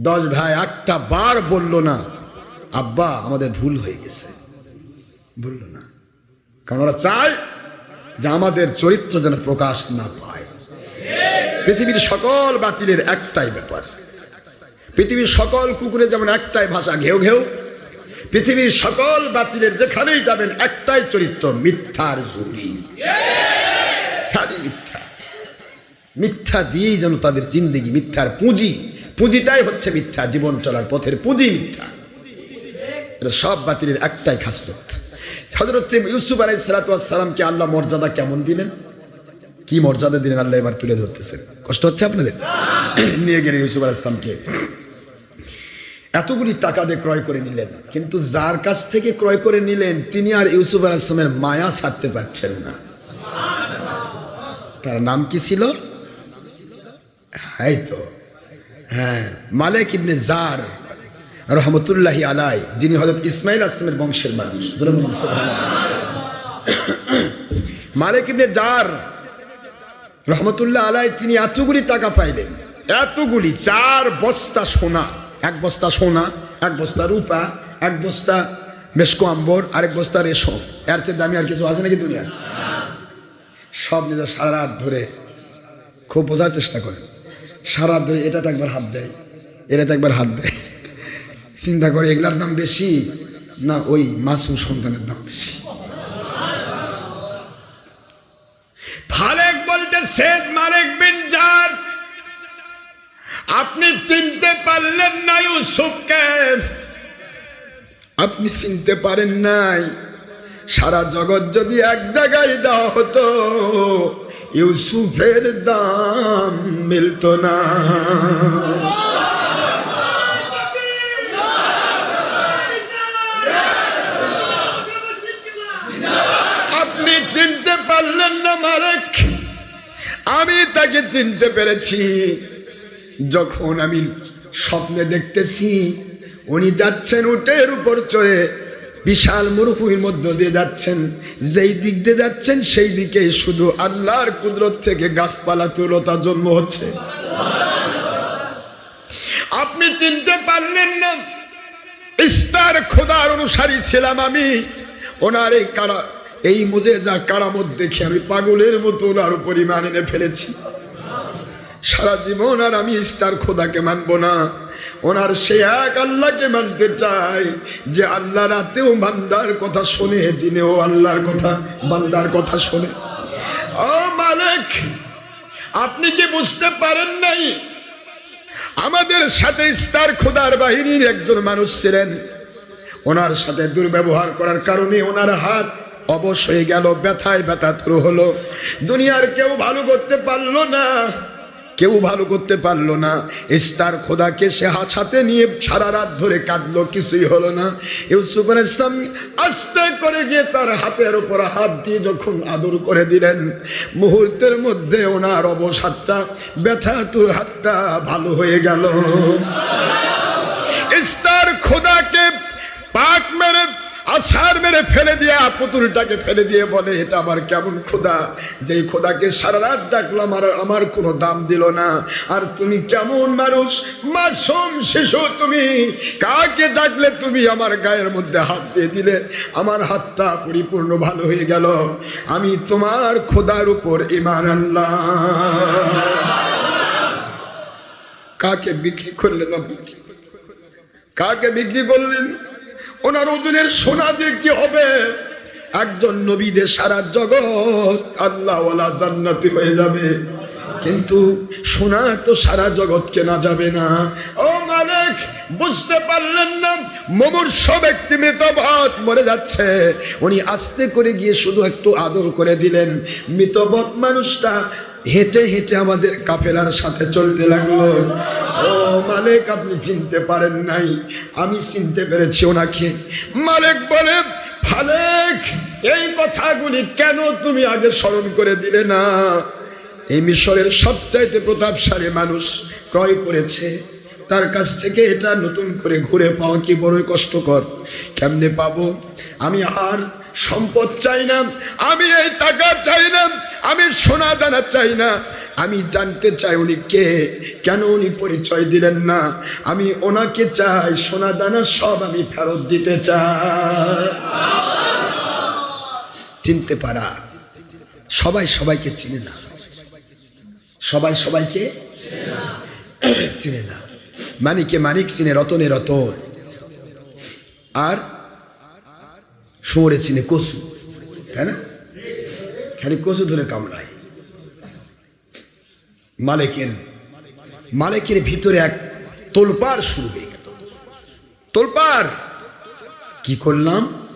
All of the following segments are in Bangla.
দশ ভাই একটা বার বলল না, আব্বা, আমাদের ভুল হয়ে গেছে। বলল না। কারণ ওরা চায় যে আমাদের চরিত্র যেন প্রকাশ না পায়। পৃথিবীর সকল বাতিলের একটাই ব্যাপার। পৃথিবীর সকল কুকুরের যেমন একটাই ভাষা ঘেউ ঘেউ, পৃথিবীর সকল বাতিলের যেখানেই যাবেন একটাই চরিত্র, মিথ্যার ঝুড়ি মিথ্যা। মিথ্যা দিয়েই যেন তাদের জিন্দেগি, মিথ্যার পুঁজি পুঁজিটাই হচ্ছে মিথ্যা, জীবন চলার পথের পুঁজি মিথ্যা। সব বাতিলের একটাই খাসলত হজরত ইউসুফ আলাই সালাতামকে আল্লাহ মর্যাদা কেমন দিলেন? কি মর্যাদা দিলেন আল্লাহ এবার তুলে ধরতেছেন? কষ্ট হচ্ছে আপনাদের? নিয়ে গেলেন ইউসুফ আলাহ ইসলামকে এতগুলি টাকা দিয়ে ক্রয় করে নিলেন, কিন্তু যার কাছ থেকে ক্রয় করে নিলেন, তিনি আর ইউসুফ আলাহ ইসলামের মায়া ছাড়তে পারছেন না। তার নাম কি ছিল? এই তো হ্যাঁ। মালিক ইবনে জার রহমতুল্লাহি আলাই, যিনি হজরত ইসমাইল আসলামের বংশের মানুষ। মালিক ইবনে জার রহমতুল্লাহ আলাই, তিনি এতগুলি টাকা পাইলেন। এতগুলি, চার বস্তা সোনা। এক বস্তা সোনা, এক বস্তা রূপা, এক বস্তা মেসকো আম্বর, আরেক বস্তা রেশম। এর চেয়ে দামি আর কিছু আছে নাকি দুনিয়া সব নিজের সারা রাত ধরে খুব বোঝার চেষ্টা করে সারা এটাতে একবার হাত দেয় এটাতে একবার হাত দেয়। চিন্তা করে, এগুলার দাম বেশি না ওই মাসুম সন্তানের দাম বেশি? ফালেক বলতে শেখ মালিক বিন জার। আপনি চিনতে পারলেন না ইউসুফকে। আপনি চিনতে পারেন নাই, সারা জগৎ যদি এক জায়গায় দেওয়া হতো ইউসুফের দাম মিলত না। আপনি চিনতে পারলেন না মালিক, আমি তাকে চিনতে পেরেছি। যখন আমি স্বপ্নে দেখতেছি, উনি যাচ্ছেন উটের উপর চড়ে। বিশাল মরুভূমির মধ্য দিয়ে যাচ্ছেন। যেই দিক দিয়ে যাচ্ছেন, সেই দিকে শুধু আল্লাহর কুদরত থেকে গাছপালা তুলতা জন্ম হচ্ছে। আপনি চিনতে পারলেন না, ইস্তার খোদার অনুসারী ছিলাম আমি। ওনার এই কারা এই মুজে যা কারামত দেখে আমি পাগলের মতো ওনার উপর ইমান এনে ফেলেছি। সারা জীবন আর আমি ইস্তার খোদাকে মানব না। ওনার সে এক আল্লাহকে মানতে চাই যে আল্লাহ রাতেও বান্দার কথা শোনে, দিনেও আল্লাহর কথা, বান্দার কথা শোনে। ও মালিক, আপনি কি বুঝতে পারেন নাই? আমাদের সাথে ইস্তার খোদার বাহিনীর একজন মানুষ ছিলেন। ওনার সাথে দুর্ব্যবহার করার কারণে ওনার হাত অবশ্যই গেল, ব্যথায় ব্যথাতুর হলো। দুনিয়ার কেউ ভালো করতে পারল না। কেউ ভালো করতে পারল না। ইস্তার খোদাকে সে হাতে নিয়ে সারা রাত ধরে কাঁদলো, কিছুই হলো না। ইউসুফ ইসলাম আস্তে করে গিয়ে তার হাতের উপর হাত দিয়ে যখন আদর করে দিলেন, মুহূর্তের মধ্যে ওনার অবসাদটা, ব্যথাতুর হাতটা ভালো হয়ে গেল। ইস্তার খোদাকে পাক মেরে আছাড় মেরে ফেলে দিয়ে পুতুলটাকে ফেলে দিয়ে বলে, এটা আমার কেমন খোদা? যেই খোদাকে সারা রাত ডাকলাম, আর আমার কোনো দাম দিল না। আর তুমি কেমন মানুষ? মাসুম শিশু তুমি। কাকে ডাকলে তুমি আমার গায়ের মধ্যে হাত দিয়ে দিলে? আমার হাতটা পরিপূর্ণ ভালো হয়ে গেল। আমি তোমার খোদার উপর ইমান আনলাম। কাকে বিক্রি করলেন কাকে বিক্রি করলেন? ওনার ওজনের সোনা কি হবে? একজন নবীদের সারা জগৎ আল্লাহওয়ালা জান্নাতি হয়ে যাবে। কিন্তু সোনা তো সারা জগৎ কেনা যাবে না। ও মালিক, বুঝতে পারলেন না, মমূর্ষ ব্যক্তি মৃতবত মরে যাচ্ছে। উনি আস্তে করে গিয়ে শুধু একটু আদর করে দিলেন। মৃতবত মানুষটা হেঁটে হেঁটে আমাদের কাফেলার সাথে চলতে লাগল। ও মালিক, আপনি চিনতে পারেন নাই, আমি চিনতে পেরেছি ওনাকে। মালিক বলে ফালেক এই কথাগুলি কেন তুমি আগে স্মরণ করে দিলে না? এই মিশরের সবচাইতে প্রতাপশালী মানুষ ক্রয় করেছে। তার কাছ থেকে এটা নতুন করে ঘুরে পাওয়া কি বড়ই কষ্টকর। কেমনে পাবো? আমি আর সম্পদ চাই না, আমি এই টাকা চাই না, আমি সোনা দানা চাই না। আমি জানতে চাই উনি কে, কেন উনি পরিচয় দিলেন না। আমি ওনাকে চাই, সোনা দানা সব আমি ফেরত দিতে চাই। চিনতে পারা, সবাই সবাইকে চিনে না। সবাই সবাইকে চিনে না। মানিকে মানিক, চিনে রতনে রতন। আর শুয়োরে চিনে কচু তাই না? খালি কচু ধরে কামড়ায়। মালিকের মালিকের ভিতরে এক তোলপার শুরু হয়ে গেল। তোলপার কি করলাম?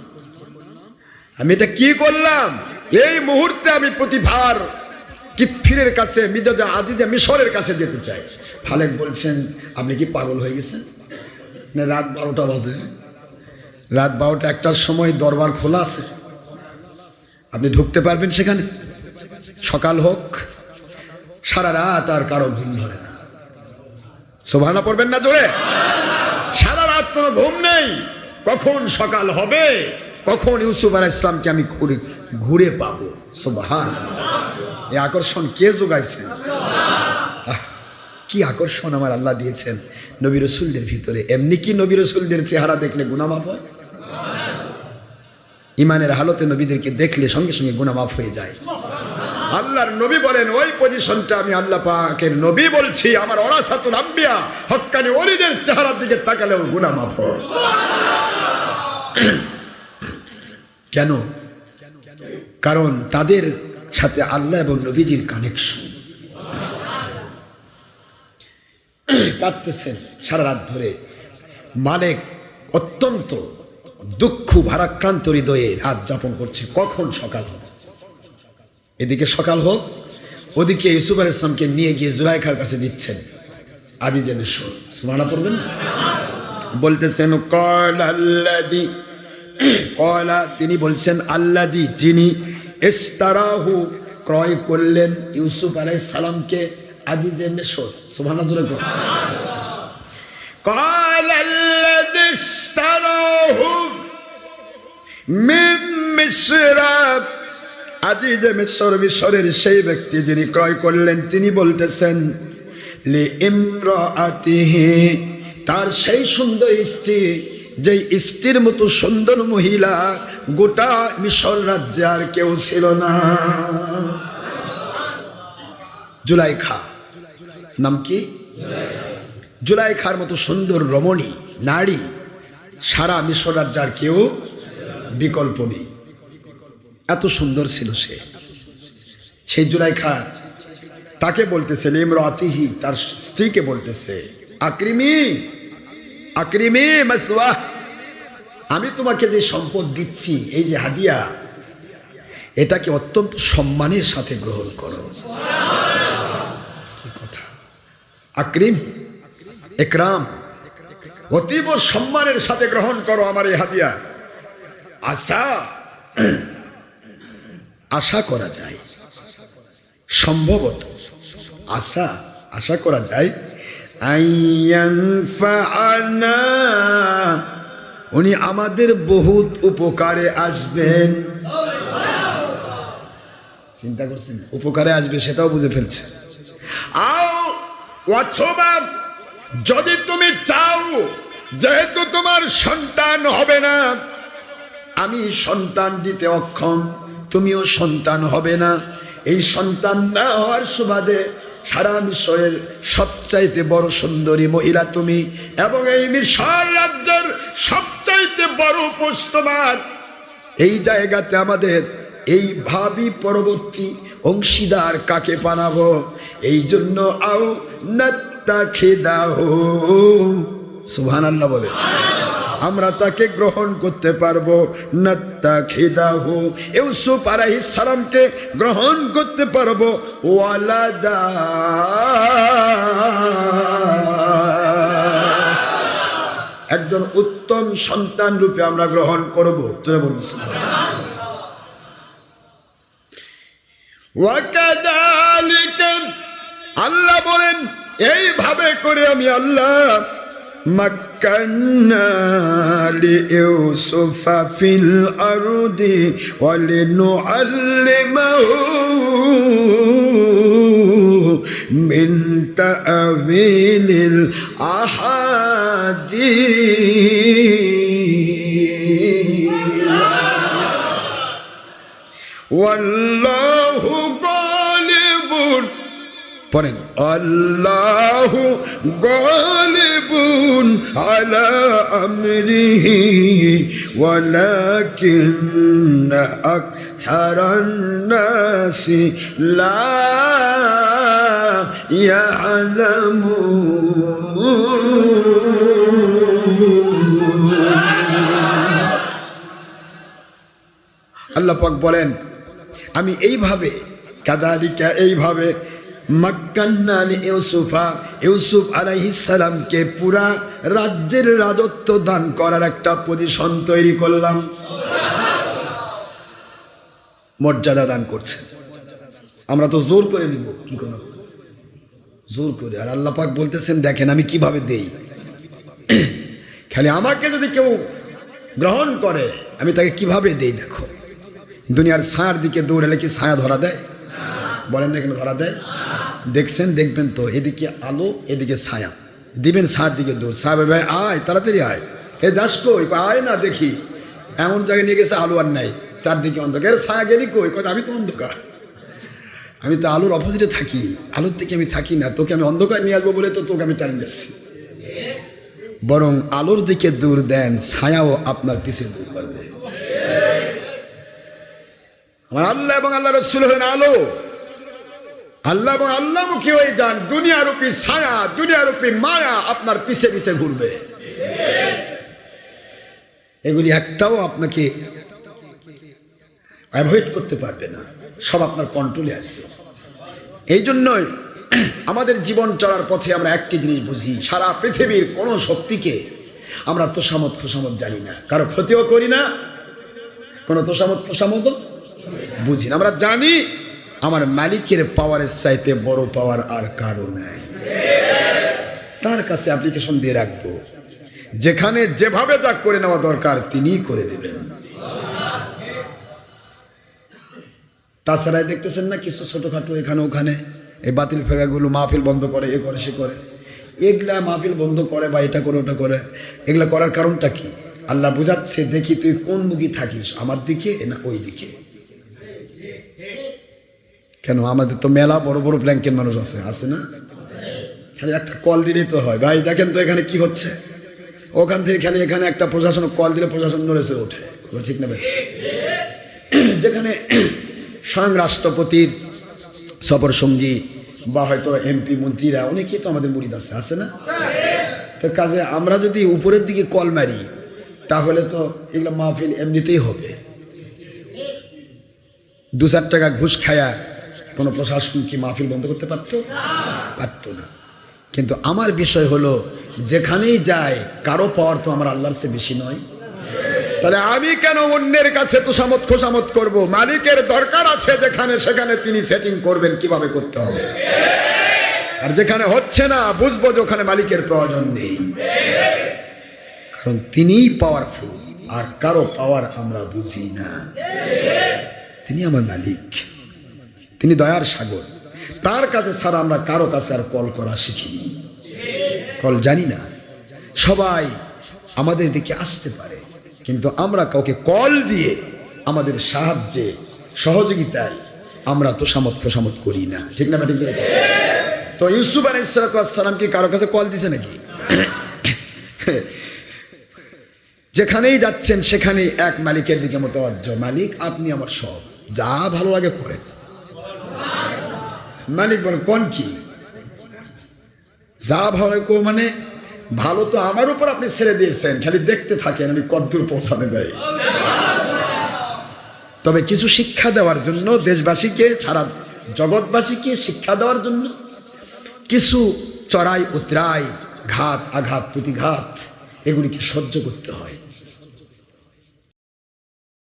আমি এটা কি করলাম? এই মুহূর্তে আমি প্রতিভার কিফিরের কাছে মিজাজা আজিজা মিশরের কাছে যেতে চাই ফালেক বলছেন, আপনি কি পাগল হয়ে গেছেন? না, রাত বারোটা বাজে। রাত বারোটা একটার সময় দরবার খোলা আছে। আপনি ঢুকতে পারবেন সেখানে। সকাল হোক, সারা রাত আর কারও ঘুম ধরে না। শোভানা পড়বেন না জোরে? সারা রাত কোনো ঘুম নেই। কখন সকাল হবে, কখন ইউসুফ আলাহ ইসলামকে আমি ঘুরে ঘুরে পাবো। সোবাহান। এ আকর্ষণ কে যোগাইছেন? আহ, কি আকর্ষণ আমার আল্লাহ দিয়েছেন নবী রসুলদের ভিতরে। এমনি কি নবী রসুলদের চেহারা দেখলে গুনামাফ হয়? ইমানের হালতে নবীদেরকে দেখলে সঙ্গে সঙ্গে গুনামাফ হয়ে যায়। আল্লাহর নবী বলেন ওই পজিশনটা আমি আল্লাহ পাকের নবী বলছি আমার অরাসাতুল আম্বিয়া হক্কানি অলিদের চেহারার দিকে তাকালেও গুনামাফ হয়। কেন? কারণ তাদের সাথে আল্লাহ এবং নবীজির কানেকশন কাঁদতেছেন সারা রাত ধরে। মালিক অত্যন্ত দুঃখ, ভারাক্রান্ত হৃদয়ে রাত যাপন করছে। কখন সকাল হবে? এদিকে সকাল হোক, ওদিকে ইউসুফ আল ইসলামকে নিয়ে গিয়ে জুলাইখার কাছে দিচ্ছেন। আদি যেন সুমানা পড়বেন? বলতেছেন কল আল্লাদি কলা তিনি বলছেন আল্লাদি যিনি ইস্তারাহু ক্রয় করলেন ইউসুফ আলাই সালামকে আদি যে মেশর সুবহানাল্লাহ জোরে কর। قال الذي اشتراه من مصر আজিজ মিশর মিশরের সেই ব্যক্তি যিনি ক্রয় করলেন তিনি বলতেছেন লি ইমরাতিহি তার সেই সুন্দর স্ত্রী যেই স্ত্রীর মতো সুন্দর মহিলা, গোটা মিশর রাজ্যে আর কেউ ছিল না। জুলাইখা। নাম কি? জুলাইখার মতো সুন্দর রমণী, নারী, সারা মিশর রাজ্যার কেউ বিকল্প নেই। এত সুন্দর ছিল সে। সেই জুলাই জুলাইখা তাকে বলতেছে ইমরাতিহি তার স্ত্রীকে বলতেছে, আকরিমি আকরিমি মাসওয়াহ আমি তোমাকে যে সম্পদ দিচ্ছি, এই যে হাদিয়া, এটাকে অত্যন্ত সম্মানের সাথে গ্রহণ করো। কি কথা? আকরিম, একরাম, অতীব সম্মানের সাথে গ্রহণ করো আমার এই হাদিয়া। আশা আশা করা যায়। সম্ভবত আশা আশা করা যায় উনি আমাদের বহুত উপকারে আসবেন। চিন্তা করছেন, উপকারে আসবে সেটাও বুঝে ফেলছে। অথবা যদি তুমি চাও, যেহেতু তোমার সন্তান হবে না, আমি সন্তান দিতে অক্ষম, তুমিও সন্তান হবে না। এই সন্তান না হওয়ার সুবাদে সারা মিশরের সবচাইতে বড় সুন্দরী মহিলা তুমি এবং এই মিশর রাজ্যের সবচাইতে বড় উপোস এই জায়গাতে আমাদের এই ভাবি পরবর্তী অংশীদার কাকে বানাবো? এই জন্য আও নাত্তা খেদাহ আল্লাহ বলে। আমরা তাকে গ্রহণ করতে পারব। সালামকে গ্রহণ করতে পারব। ওয়ালাদা। একজন উত্তম সন্তান রূপে আমরা গ্রহণ করব। তোরা আল্লাহ বলেন, এইভাবে করে আমি আল্লাহ مكنا ليوسف في الأرض ولنعلمه من تأويل الأحاديث. والله غالب. الله غالب. আলা আমরিহি ওয়ালাকিন আকথারান নাসি লা ইয়ালামুন আল্লাহ পাক বলেন আমি এইভাবে কাদালিকা এইভাবে মাক্কান্নাল ইউসুফা, ইউসুফ আলাইহিস সালামকে পুরা রাজ্যের রাজত্ব দান করার একটা পজিশন তৈরি করলাম। মর্যাদা দান করছে আমরা তো জোর করে নিব, কি কোন? জোর করে। আর আল্লাহ পাক বলতেছেন, দেখেন, আমি কীভাবে দেই? খালি আমাকে যদি কেউ গ্রহণ করে, আমি তাকে কীভাবে দেই, দেখো? দুনিয়ার ছায়ার দিকে দৌড়ালে কি ছায়া ধরা দেয়? বলেন না কেন ধরা দেয় দেখছেন দেখবেন তো এদিকে আলো এদিকে ছায়া। দিবেন ছায়ার দিকে দৌড়। সাহেব ভাই আয় তাড়াতাড়ি আয়। এ দাস কই? আয় না দেখি। এমন জায়গায় নিয়ে গেছে আলো আর নাই। চারদিকে অন্ধকার। ছায়া গেলি কই? কয়, আমি তো অন্ধকার। আমি তো আলোর অপোজিটে থাকি। আলোর দিকে আমি থাকি না। তোকে আমি অন্ধকার নিয়ে আসব বলে তো তোকে আমি টান যাচ্ছি বরং আলোর দিকে দূর দেন ছায়াও আপনার পিছিয়ে দূর করবে আমার আল্লাহ এবং আল্লাহ রসুল হলেন আলো। আল্লাহ এবং আল্লাহমুখী হয়ে যান। দুনিয়ারূপী ছায়া, দুনিয়ারূপী মায়া আপনার পিছে পিছে ঘুরবে। এগুলি একটাও আপনাকে অ্যাভয়েড করতে পারবে না। সব আপনার কন্ট্রোলে আসবে। এই জন্যই আমাদের জীবন চলার পথে আমরা একটি জিনিস বুঝি, সারা পৃথিবীর কোন শক্তিকে আমরা তোষামত খোসামত জানি না। কারও ক্ষতিও করি না, কোনো তোষামত খোসামত বুঝি না। আমরা জানি আমার মালিকের পাওয়ারের চাইতে বড় পাওয়ার আর কারও নাই। তার কাছে অ্যাপ্লিকেশন দিয়ে রাখব। যেখানে যেভাবে যা করে নেওয়া দরকার তিনিই করে দেবেন। তাছাড়া দেখতেছেন না কিছু ছোটখাটো এখানে ওখানে? এই বাতিল ফেরাগুলো মাহফিল বন্ধ করে, এ করে, সে করে। এগুলা মাহফিল বন্ধ করে বা এটা করে, ওটা করে। এগুলা করার কারণটা কি? আল্লাহ বুঝাচ্ছে, দেখি তুই কোন মুখী থাকিস? আমার দিকে না ওই দিকে? কেন? আমাদের তো মেলা বড় বড় ব্ল্যাঙ্কের মানুষ আছে আছে না? খালি একটা কল দিলেই তো হয়। ভাই, দেখেন তো এখানে কি হচ্ছে। ওখান থেকে খালি এখানে একটা প্রশাসন কল দিলে প্রশাসন নড়েছে ওঠে। ঠিক না যেখানে স্বয়ং রাষ্ট্রপতির সফর সঙ্গী বা হয়তো এমপি মন্ত্রীরা, অনেকেই তো আমাদের মুড়িদ আছে আছে না? তো কাজে আমরা যদি উপরের দিকে কল মারি, তাহলে তো এগুলো মাহফিল এমনিতেই হবে। দু চার টাকা ঘুষ খায়া কোনো প্রশাসন কি মাহফিল বন্ধ করতে পারত? পারত না। কিন্তু আমার বিষয় হলো, যেখানেই যায়, কারও পাওয়ার তো আমার আল্লাহর চেয়ে বেশি নয়। তাহলে আমি কেন অন্যের কাছে তোষামত খোসামত করব? মালিকের দরকার আছে যেখানে সেখানে তিনি সেটিং করবেন, কীভাবে করতে হবে? আর যেখানে হচ্ছে না, বুঝব যে ওখানে মালিকের প্রয়োজন নেই। কারণ তিনিই পাওয়ারফুল আর কারও পাওয়ার আমরা বুঝি না। তিনি আমার মালিক। তিনি দয়ার সাগর। তার কাছে ছাড়া আমরা কারও কাছে আর কল করা শিখিনি। কল জানি না। সবাই আমাদের দিকে আসতে পারে। কিন্তু আমরা কাউকে কল দিয়ে আমাদের সাহায্যে, সহযোগিতায় আমরা তো সামর্থ্য সামত করি না। ঠিক না? তো ইউসুফ আলাইসালাম কি কারও কাছে কল দিছে নাকি? যেখানেই যাচ্ছেন, সেখানেই এক মালিকের দিকে মোতাবজ্জ মালিক, আপনি আমার সব। যা ভালো লাগে করেন। মালিক বলেন কোন কি? যা ভালো মানে ভালো তো আমার উপর আপনি ছেড়ে দিয়েছেন, খালি দেখতে থাকেন, আমি কদ্দূর পৌঁছাতে দেয় তবে কিছু শিক্ষা দেওয়ার জন্য, দেশবাসীকে সারা জগৎবাসীকে শিক্ষা দেওয়ার জন্য, কিছু চড়াই উতরাই ঘাত, আঘাত, প্রতিঘাত, এগুলিকে সহ্য করতে হয়।